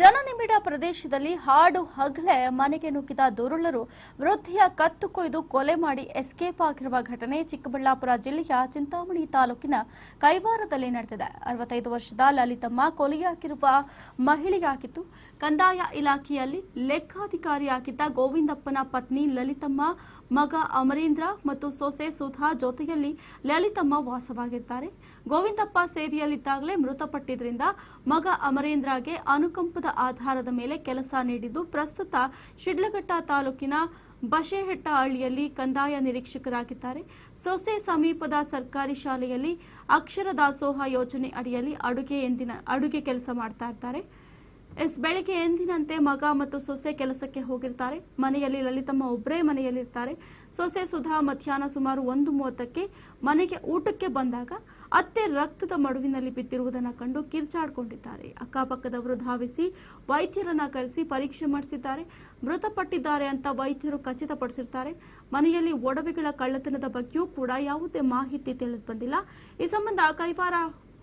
ಜನನಿಬಿಡ ಪ್ರದೇಶದಲ್ಲಿ ಹಾಡು ಹಗ್ಲೆ ಮನೆಗೆ ನುಗ್ಗಿದ ದುರುಳರು ವೃದ್ಧಿಯ ಕತ್ತು ಕೊಯ್ದು ಕೊಲೆ ಮಾಡಿ ಎಸ್ಕೇಪ್ ಆಗಿರುವ ಘಟನೆ ಚಿಕ್ಕಬಳ್ಳಾಪುರ ಜಿಲ್ಲೆಯ ಚಿಂತಾಮಣಿ ತಾಲೂಕಿನ ಕೈವಾರದಲ್ಲಿ ನಡೆದಿದೆ. ಅರವತ್ತೈದು ವರ್ಷದ ಲಲಿತಮ್ಮ ಕೊಲೆಯಾಗಿರುವ ಮಹಿಳೆಯಾಗಿದ್ದು, ಕಂದಾಯ ಇಲಾಖೆಯಲ್ಲಿ ಲೆಕ್ಕಾಧಿಕಾರಿಯಾಗಿದ್ದ ಗೋವಿಂದಪ್ಪನ ಪತ್ನಿ ಲಲಿತಮ್ಮ, ಮಗ ಅಮರೇಂದ್ರ ಮತ್ತು ಸೊಸೆ ಸುಧಾ ಜೊತೆಯಲ್ಲಿ ಲಲಿತಮ್ಮ ವಾಸವಾಗಿರ್ತಾರೆ ಗೋವಿಂದಪ್ಪ ಸೇವೆಯಲ್ಲಿದ್ದಾಗಲೇ ಮೃತಪಟ್ಟಿದ್ರಿಂದ ಮಗ ಅಮರೇಂದ್ರಗೆ ಅನುಕಂಪದ ಆಧಾರದ ಮೇಲೆ ಕೆಲಸ ನೀಡಿದ್ದು, ಪ್ರಸ್ತುತ ಶಿಡ್ಲಘಟ್ಟ ತಾಲೂಕಿನ ಬಶೆಹೆಟ್ಟಹಳ್ಳಿಯಲ್ಲಿ ಕಂದಾಯ ನಿರೀಕ್ಷಕರಾಗಿದ್ದಾರೆ. ಸೊಸೆ ಸಮೀಪದ ಸರ್ಕಾರಿ ಶಾಲೆಯಲ್ಲಿ ಅಕ್ಷರ ದಾಸೋಹ ಯೋಜನೆ ಅಡಿಯಲ್ಲಿ ಅಡುಗೆ ಎಂದಿನ, ಅಡುಗೆ ಕೆಲಸ ಮಾಡ್ತಾ ಇರ್ತಾರೆ ಎಸ್, ಬೆಳಿಗ್ಗೆ ಎಂದಿನಂತೆ ಮಗ ಮತ್ತು ಸೊಸೆ ಕೆಲಸಕ್ಕೆ ಹೋಗಿರ್ತಾರೆ. ಮನೆಯಲ್ಲಿ ಲಲಿತಮ್ಮ ಒಬ್ಬರೇ ಮನೆಯಲ್ಲಿರ್ತಾರೆ. ಸೊಸೆ ಸುಧಾ ಮಧ್ಯಾಹ್ನ ಸುಮಾರು ಒಂದು ಮೂವತ್ತಕ್ಕೆ ಮನೆಗೆ ಊಟಕ್ಕೆ ಬಂದಾಗ ಅತ್ತೆ ರಕ್ತದ ಮಡುವಿನಲ್ಲಿ ಬಿದ್ದಿರುವುದನ್ನು ಕಂಡು ಕಿರ್ಚಾಡ್ಕೊಂಡಿದ್ದಾರೆ. ಅಕ್ಕಪಕ್ಕದವರು ಧಾವಿಸಿ ವೈದ್ಯರನ್ನ ಕರೆಸಿ ಪರೀಕ್ಷೆ ಮಾಡಿಸಿದ್ದಾರೆ. ಮೃತಪಟ್ಟಿದ್ದಾರೆ ಅಂತ ವೈದ್ಯರು ಖಚಿತಪಡಿಸಿರ್ತಾರೆ. ಮನೆಯಲ್ಲಿ ಒಡವೆಗಳ ಕಳ್ಳತನದ ಬಗ್ಗೆಯೂ ಕೂಡ ಯಾವುದೇ ಮಾಹಿತಿ ತಿಳಿದು ಬಂದಿಲ್ಲ. ಈ ಸಂಬಂಧ ಕೈವಾರ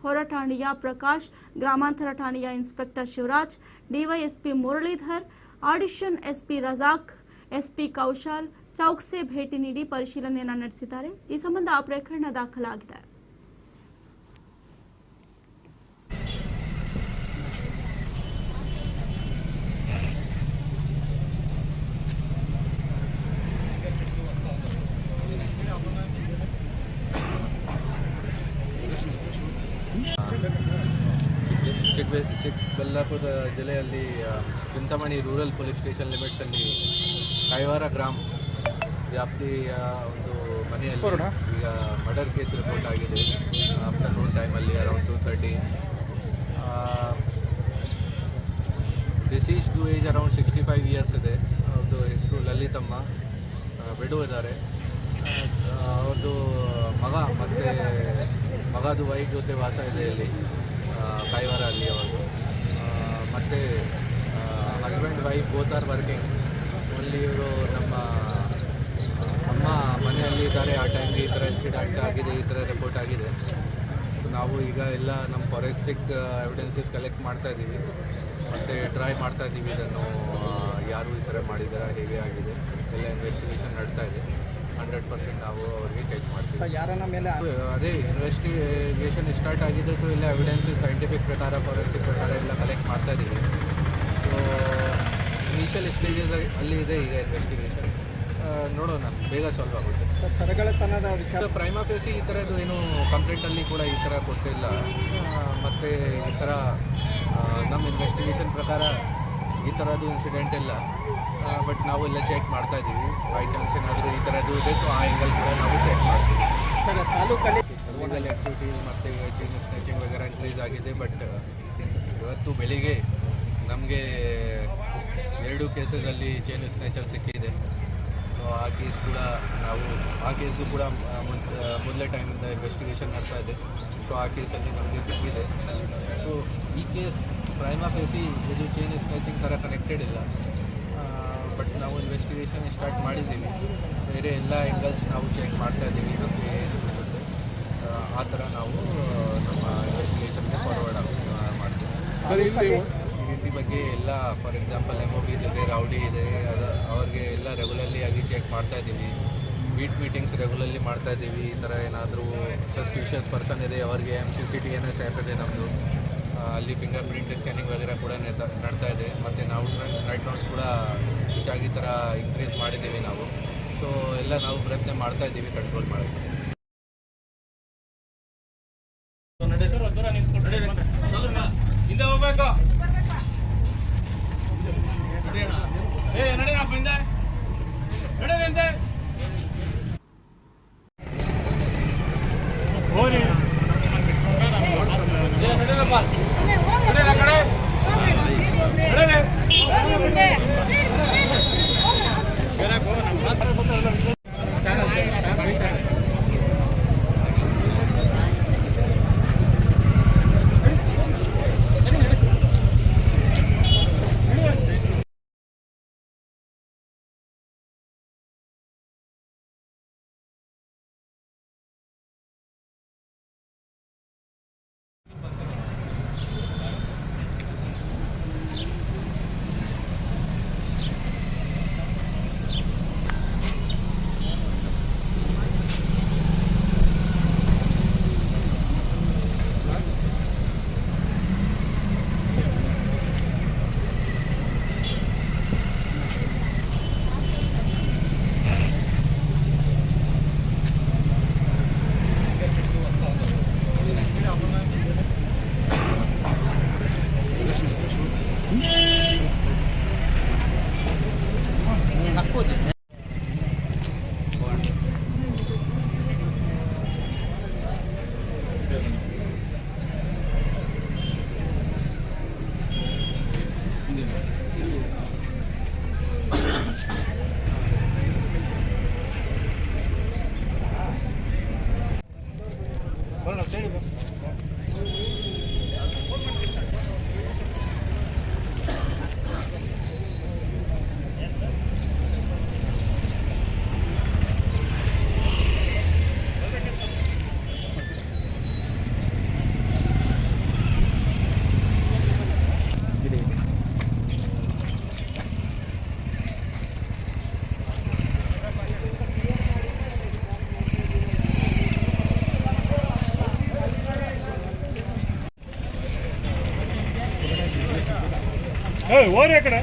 ಹೊರ ಠಾಣೆಯ ಪ್ರಕಾಶ್, ಗ್ರಾಮಾಂತರ ಠಾಣೆಯ inspector Shivraj, DYSP Muralidhar, additional SP Razak, SP Kaushal, Chouksey ಭೇಟಿ ನೀಡಿ ಪರಿಶೀಲನೆಯನ್ನು ನಡೆಸಿದ್ದಾರೆ. ಈ ಸಂಬಂಧ ಪ್ರಕರಣ ದಾಖಲಾಗಿದೆ. ಚಿಕ್ಕ ಚಿಕ್ಕ ಚಿಕ್ಕಬಳ್ಳಾಪುರ ಜಿಲ್ಲೆಯಲ್ಲಿ ಆ, ಚಿಂತಾಮಣಿ ರೂರಲ್ ಪೊಲೀಸ್ ಸ್ಟೇಷನ್ ಲಿಮಿಟ್ಸಲ್ಲಿ ಕೈವಾರ ಗ್ರಾಮ್ ವ್ಯಾಪ್ತಿಯ ಒಂದು ಮನೆಯಲ್ಲಿ ಈಗ ಮರ್ಡರ್ ಕೇಸ್ ರಿಪೋರ್ಟ್ ಆಗಿದೆ. ಆಫ್ಟರ್ನೂನ್ ಟೈಮಲ್ಲಿ around two thirty ಡಿಸೀಸ್ದು age around sixty five years ಇದೆ. ಅವ್ರದ್ದು ಹೆಸರು ಲಲಿತಮ್ಮ ಬಿಡು ಇದ್ದಾರೆ ಅವ್ರದ್ದು ಮಗ ಮತ್ತು ಮಗದು ವೈಫ್ ಜೊತೆ ವಾಸ ಇದೆ ಇಲ್ಲಿ. ಕೈವಾರ ಅಲ್ಲಿ ಅವರು ಮತ್ತು husband wife both are working ಅಲ್ಲಿ ಇವರು ನಮ್ಮ ಅಮ್ಮ ಮನೆಯಲ್ಲಿ ಇದ್ದಾರೆ. ಆ ಟೈಮ್ಗೆ ಈ ಥರ ಇನ್ಸಿಡೆಂಟ್ ಆಗಿದೆ, ಈ ಥರ ರಿಪೋರ್ಟ್ ಆಗಿದೆ. ನಾವು ಈಗ ಎಲ್ಲ ನಮ್ಮ ಫಾರೆನ್ಸಿಕ್ ಎವಿಡೆನ್ಸಸ್ ಕಲೆಕ್ಟ್ ಮಾಡ್ತಾ ಇದ್ದೀವಿ. ಮತ್ತು ಟ್ರೈ ಮಾಡ್ತಾ ಇದ್ದೀವಿ ಇದನ್ನು ಯಾರು ಈ ಥರ ಮಾಡಿದಾರ ಹೇಗೆ ಆಗಿದೆ. ಎಲ್ಲ ಇನ್ವೆಸ್ಟಿಗೇಷನ್ ನಡ್ತಾ ಇದೆ. ಹಂಡ್ರೆಡ್ ಪರ್ಸೆಂಟ್ ನಾವು ಅವ್ರಿಗೆ ಟಚ್ ಮಾಡ್ತೀವಿ. ಸರ್ ಯಾರನ್ನ ಮೇಲೆ ಅದೇ ಇನ್ವೆಸ್ಟಿಗೇಷನ್ ಸ್ಟಾರ್ಟ್ ಆಗಿದ್ದು ಇಲ್ಲ ಎವಿಡೆನ್ಸ್ ಸೈಂಟಿಫಿಕ್ ಪ್ರಕಾರ ಫಾರೆನ್ಸಿಕ್ ಪ್ರಕಾರ ಎಲ್ಲ ಕಲೆಕ್ಟ್ ಮಾಡ್ತಾ ಇದ್ದೀವಿ. ಸೊ ಇನಿಷಿಯಲ್ ಸ್ಟೇಜಸ್ ಅಲ್ಲಿ ಇದೆ ಈಗ ಇನ್ವೆಸ್ಟಿಗೇಷನ್ ನೋಡೋಣ ಬೇಗ ಸಾಲ್ವ್ ಆಗುತ್ತೆ. ಸರ್ ಸರಗಳತನದ ವಿಚಾರ ಪ್ರೈಮಾ ಫೇಸಿ ಈ ಥರದ್ದು ಏನು ಕಂಪ್ಲೇಂಟಲ್ಲಿ ಕೂಡ ಈ ಥರ ಕೊಟ್ಟಿಲ್ಲ. ಮತ್ತು ಈ ಥರ ನಮ್ಮ ಇನ್ವೆಸ್ಟಿಗೇಷನ್ ಪ್ರಕಾರ ಈ ಥರದ್ದು ಇನ್ಸಿಡೆಂಟ್ ಇಲ್ಲ. ಬಟ್ ನಾವು ಎಲ್ಲ ಚೆಕ್ ಮಾಡ್ತಾ ಇದ್ದೀವಿ. ಬೈ ಚಾನ್ಸ್ ಏನಾದರೂ ಈ ಥರದ್ದು ಇದೆ ಆ ಆ್ಯಂಗಲ್ ಕೂಡ ನಾವು ಚೆಕ್ ಮಾಡ್ತೀವಿ. ಸರ್ ತಾಲೂಕಲ್ಲಿ ಇಲ್ಲಿಗಲ್ ಆ್ಯಕ್ಟಿವಿಟೀಸ್ ಮತ್ತು ಚೈನ್ ಸ್ನ್ಯಾಚಿಂಗ್ ವಗೇರೆ ಇನ್ಕ್ರೀಸ್ ಆಗಿದೆ ಬಟ್ ಇವತ್ತು ಬೆಳಿಗ್ಗೆ ನಮಗೆ ಎರಡು ಕೇಸಸಲ್ಲಿ ಚೈನ್ ಸ್ನ್ಯಾಚರ್ ಸಿಕ್ಕಿದೆ. ಆ ಕೇಸ್ ಕೂಡ ನಾವು ಆ ಕೇಸ್ದು ಕೂಡ ಮೊದಲೇ ಟೈಮಿಂದ ಇನ್ವೆಸ್ಟಿಗೇಷನ್ ಮಾಡ್ತಾ ಇದೆ. ಸೊ ಆ ಕೇಸಲ್ಲಿ ನಮಗೆ ಸಿಕ್ಕಿದೆ. ಸೊ ಈ ಕೇಸ್ ಪ್ರೈಮಾ ಫೇಸಿ ಇದು ಚೈನ್ ಸ್ನ್ಯಾಚಿಂಗ್ ಥರ ಕನೆಕ್ಟೆಡ್ ಇಲ್ಲ. ಬಟ್ ನಾವು ಇನ್ವೆಸ್ಟಿಗೇಷನ್ ಸ್ಟಾರ್ಟ್ ಮಾಡಿದ್ದೀವಿ. ಬೇರೆ ಎಲ್ಲ ಆ್ಯಂಗಲ್ಸ್ ನಾವು ಚೆಕ್ ಮಾಡ್ತಾ ಇದ್ದೀವಿ. ಇದಕ್ಕೆ ಏನು ಸಿಗುತ್ತೆ ಆ, ಆ ಥರ ನಾವು ನಮ್ಮ ಇನ್ವೆಸ್ಟಿಗೇಷನ್ಗೆ ಫಾರ್ವರ್ಡ್ ಮಾಡ್ತೀವಿ. ಈ ರೀತಿ ಬಗ್ಗೆ ಎಲ್ಲ for example M O B ಇದೆ ರೌಡಿ ಇದೆ ಅದು ಅವ್ರಿಗೆ ಎಲ್ಲ ರೆಗ್ಯುಲರ್ಲಿ ಆಗಿ ಚೆಕ್ ಮಾಡ್ತಾ ಇದ್ದೀವಿ ಬೀಟ್ ಮೀಟಿಂಗ್ಸ್ ರೆಗ್ಯುಲರ್ಲಿ ಮಾಡ್ತಾ ಇದ್ದೀವಿ. ಈ ಥರ ಏನಾದರೂ ಸಸ್ಪಿಷಿಯಸ್ ಪರ್ಸನ್ ಇದೆ, ಅವ್ರಿಗೆ M C C T N S app ಇದೆ ನಮ್ಮದು ಅಲ್ಲಿ ಫಿಂಗರ್ ಪ್ರಿಂಟ್ ಸ್ಕ್ಯಾನಿಂಗ್ ವಗೇರೆ ಕೂಡ ನಡ್ತಾ ಇದೆ. ಮತ್ತು ನಾವು ನೈಟ್ ರೌಂಡ್ಸ್ ಕೂಡ ಹೆಚ್ಚಾಗಿ ಥರ ಇನ್ಕ್ರೀಸ್ ಮಾಡಿದ್ದೀವಿ ನಾವು. ಸೊ ಎಲ್ಲ ನಾವು ಪ್ರಯತ್ನ ಮಾಡ್ತಾ ಇದ್ದೀವಿ ಕಂಟ್ರೋಲ್ ಮಾಡೋಕ್ಕೆ. ಹಿಂದೆ ಹೋಗ್ಬೇಕು. ಏ ನಡೀನಪ್ಪ ಬಂದೆ. ನಡೀರಿ ಹಿಂದೆ ಏ ಓರಿ ಆ ಕಡೆ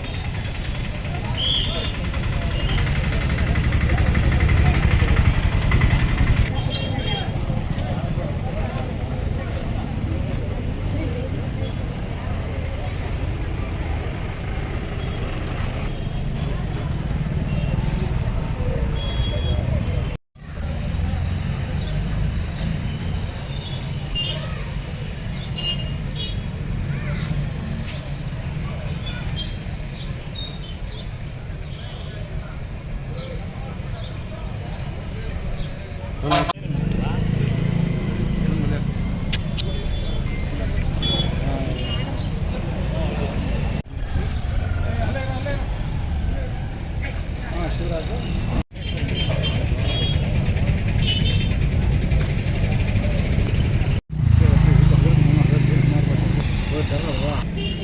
等等，我。